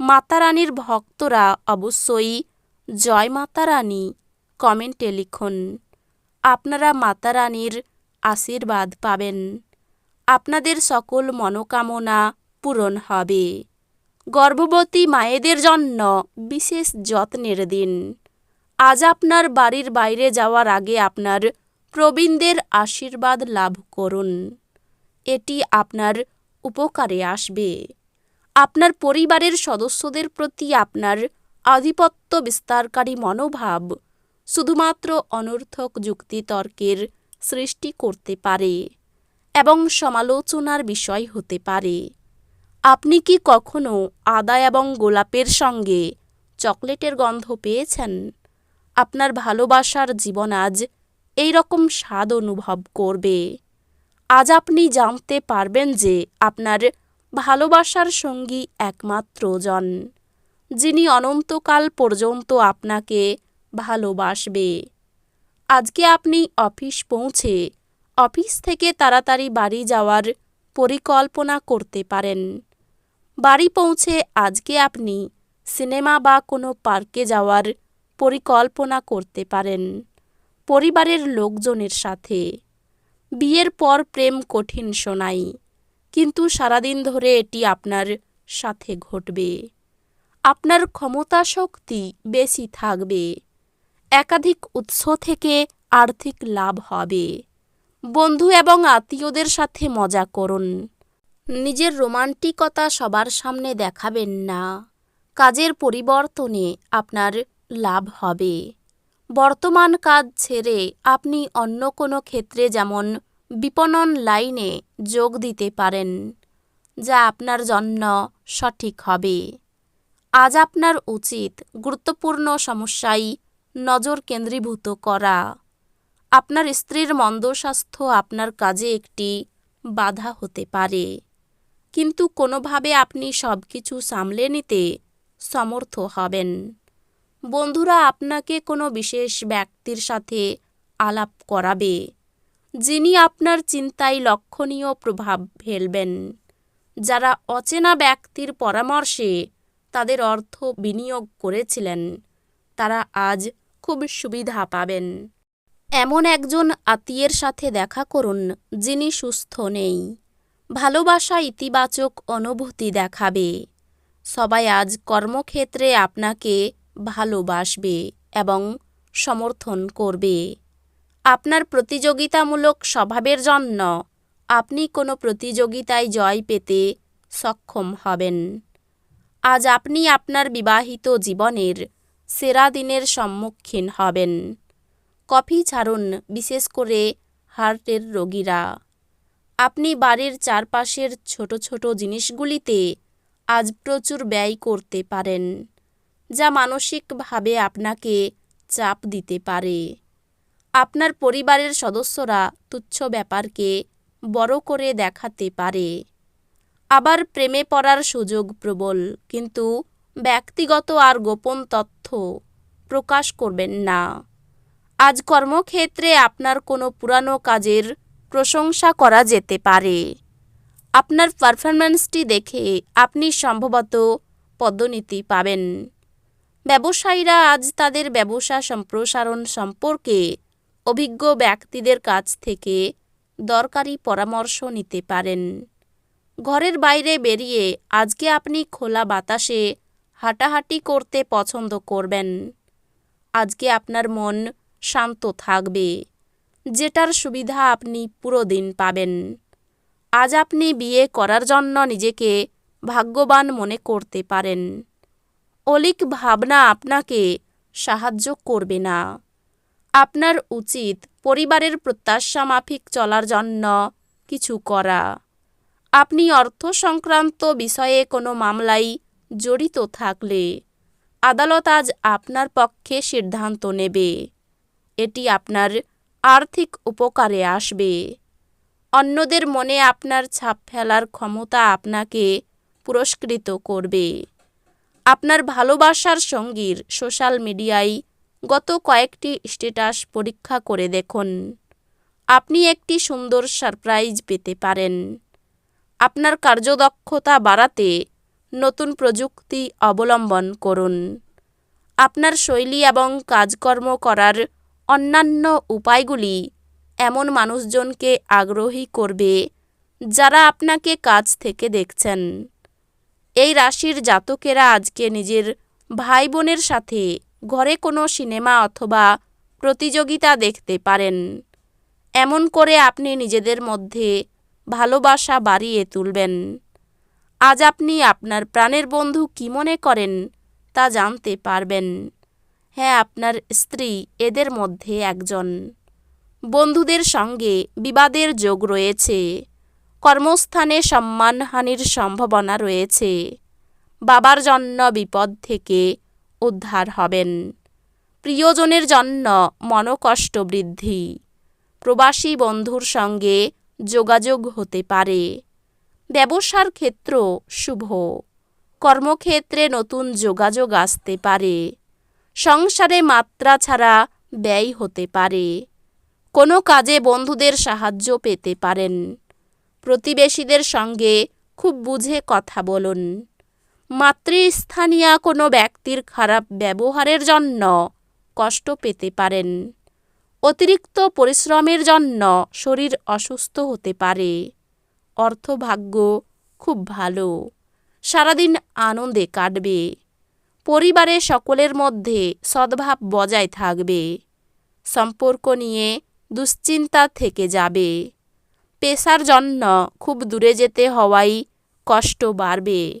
মাতারানীর ভক্তরা অবশ্যই জয় মাতারানী কমেন্টে লিখুন। আপনারা মাতারানীর আশীর্বাদ পাবেন। আপনাদের সকল মনোকামনা পূরণ হবে। গর্ভবতী মায়েদের জন্য বিশেষ যত্নের দিন। আজ আপনার বাড়ির বাইরে যাওয়ার আগে আপনার প্রবীণদের আশীর্বাদ লাভ করুন। এটি আপনার উপকারে আসবে। আপনার পরিবারের সদস্যদের প্রতি আপনার আধিপত্য বিস্তারকারী মনোভাব শুধুমাত্র অনর্থক যুক্তিতর্কের সৃষ্টি করতে পারে এবং সমালোচনার বিষয় হতে পারে। আপনি কি কখনো আদা এবং গোলাপের সঙ্গে চকলেটের গন্ধ পেয়েছেন? আপনার ভালোবাসার জীবন আজ এই রকম স্বাদ অনুভব করবে। আজ আপনি জানতে পারবেন যে আপনার ভালোবাসার সঙ্গী একমাত্র জন, যিনি অনন্তকাল পর্যন্ত আপনাকে ভালোবাসবে। আজকে আপনি অফিস পৌঁছে অফিস থেকে তাড়াতাড়ি বাড়ি যাওয়ার পরিকল্পনা করতে পারেন। বাড়ি পৌঁছে আজকে আপনি সিনেমা বা কোনো পার্কে যাওয়ার পরিকল্পনা করতে পারেন পরিবারের লোকজনের সাথে। বিয়ের পর প্রেম কঠিন শোনাই। কিন্তু সারাদিন ধরে এটি আপনার সাথে ঘটবে। আপনার ক্ষমতা শক্তি বেশি থাকবে। একাধিক উৎস থেকে আর্থিক লাভ হবে। বন্ধু এবং আত্মীয়দের সাথে মজা করুন। নিজের রোমান্টিকতা সবার সামনে দেখাবেন না। কাজের পরিবর্তনে আপনার লাভ হবে। বর্তমান কাজ ছেড়ে আপনি অন্য কোনো ক্ষেত্রে যেমন বিপণন লাইনে যোগ দিতে পারেন, যা আপনার জন্য সঠিক হবে। আজ আপনার উচিত গুরুত্বপূর্ণ সমস্যায় নজর কেন্দ্রীভূত করা। আপনার স্ত্রীর মন্দ স্বাস্থ্য আপনার কাজে একটি বাধা হতে পারে, কিন্তু কোনোভাবে আপনি সব কিছু সামলে নিতে সমর্থ হবেন। বন্ধুরা, আপনাকে কোনো বিশেষ ব্যক্তির সাথে আলাপ করাবে। যিনি আপনার চিন্তায় লক্ষণীয় প্রভাব ফেলবেন। যারা অচেনা ব্যক্তির পরামর্শে তাদের অর্থ বিনিয়োগ করেছিলেন, তারা আজ খুব সুবিধা পাবেন। এমন একজন আত্মীয়ের সাথে দেখা করুন যিনি সুস্থ নেই। ভালোবাসা ইতিবাচক অনুভূতি দেখাবে। সবাই আজ কর্মক্ষেত্রে আপনাকে ভালোবাসবে এবং সমর্থন করবে। আপনার প্রতিযোগিতামূলক স্বভাবের জন্য আপনি কোনো প্রতিযোগিতায় জয় পেতে সক্ষম হবেন। আজ আপনি আপনার বিবাহিত জীবনের সেরা দিনের সম্মুখীন হবেন। কফি ছাড়ুন, বিশেষ করে হার্টের রোগীরা। আপনি বাড়ির চারপাশের ছোট ছোট জিনিসগুলিতে আজ প্রচুর ব্যয় করতে পারেন, যা মানসিকভাবে আপনাকে চাপ দিতে পারে। আপনার পরিবারের সদস্যরা তুচ্ছ ব্যাপারকে বড় করে দেখাতে পারে। আবার প্রেমে পড়ার সুযোগ প্রবল, কিন্তু ব্যক্তিগত আর গোপন তথ্য প্রকাশ করবেন না। আজ কর্মক্ষেত্রে আপনার কোনো পুরানো কাজের প্রশংসা করা যেতে পারে। আপনার পারফরম্যান্সটি দেখে আপনি সম্ভবত পদোন্নতি পাবেন। ব্যবসায়ীরা আজ তাদের ব্যবসা সম্প্রসারণ সম্পর্কে অভিজ্ঞ ব্যক্তিদের কাছ থেকে দরকারি পরামর্শ নিতে পারেন। ঘরের বাইরে বেরিয়ে আজকে আপনি খোলা বাতাসে হাঁটাহাঁটি করতে পছন্দ করবেন। আজকে আপনার মন শান্ত থাকবে, যেটার সুবিধা আপনি পুরো দিন পাবেন। আজ আপনি বিয়ে করার জন্য নিজেকে ভাগ্যবান মনে করতে পারেন। অলিক ভাবনা আপনাকে সাহায্য করবে না। আপনার উচিত পরিবারের প্রত্যাশা মাফিক চলার জন্য কিছু করা। আপনি অর্থ সংক্রান্ত বিষয়ে কোনো মামলায় জড়িত থাকলে আদালত আজ আপনার পক্ষে সিদ্ধান্ত নেবে। এটি আপনার আর্থিক উপকারে আসবে। অন্যদের মনে আপনার ছাপ ফেলার ক্ষমতা আপনাকে পুরস্কৃত করবে। আপনার ভালোবাসার সঙ্গীর সোশ্যাল মিডিয়ায় গত কয়েকটি স্ট্যাটাস পরীক্ষা করে দেখুন। আপনি একটি সুন্দর সারপ্রাইজ পেতে পারেন। আপনার কার্যদক্ষতা বাড়াতে নতুন প্রযুক্তি অবলম্বন করুন। আপনার শৈলী এবং কাজকর্ম করার অন্যান্য উপায়গুলি এমন মানুষজনকে আগ্রহী করবে যারা আপনাকে কাজ থেকে দেখছেন। এই রাশির জাতকেরা আজকে নিজের ভাই বোনের সাথে ঘরে কোনো সিনেমা অথবা প্রতিযোগিতা দেখতে পারেন। এমন করে আপনি নিজেদের মধ্যে ভালোবাসা বাড়িয়ে তুলবেন। আজ আপনি আপনার প্রাণের বন্ধু কী মনে করেন তা জানতে পারবেন। হ্যাঁ আপনার স্ত্রী এদের মধ্যে একজন। বন্ধুদের সঙ্গে বিবাদের যোগ রয়েছে। কর্মস্থানে সম্মানহানির সম্ভাবনা রয়েছে। বাবার জন্য বিপদ থেকে উদ্ধার হবেন। প্রিয়জনের জন্য মনকষ্ট বৃদ্ধি। প্রবাসী বন্ধুর সঙ্গে যোগাযোগ হতে পারে। ব্যবসার ক্ষেত্র শুভ। কর্মক্ষেত্রে নতুন যোগাযোগ আসতে পারে। সংসারে মাত্রা ছাড়া ব্যয় হতে পারে। কোনো কাজে বন্ধুদের সাহায্য পেতে পারেন। প্রতিবেশীদের সঙ্গে খুব বুঝে কথা বলুন। মাতৃস্থানীয় কোনো ব্যক্তির খারাপ ব্যবহারের জন্য কষ্ট পেতে পারেন। অতিরিক্ত পরিশ্রমের জন্য শরীর অসুস্থ হতে পারে। অর্থভাগ্য খুব ভালো। সারাদিন আনন্দে কাটবে। পরিবারে সকলের মধ্যে সদ্ভাব বজায় থাকবে। সম্পর্ক নিয়ে দুশ্চিন্তা থেকে যাবে। পেশার জন্য খুব দূরে যেতে হওয়াই কষ্ট বাড়বে।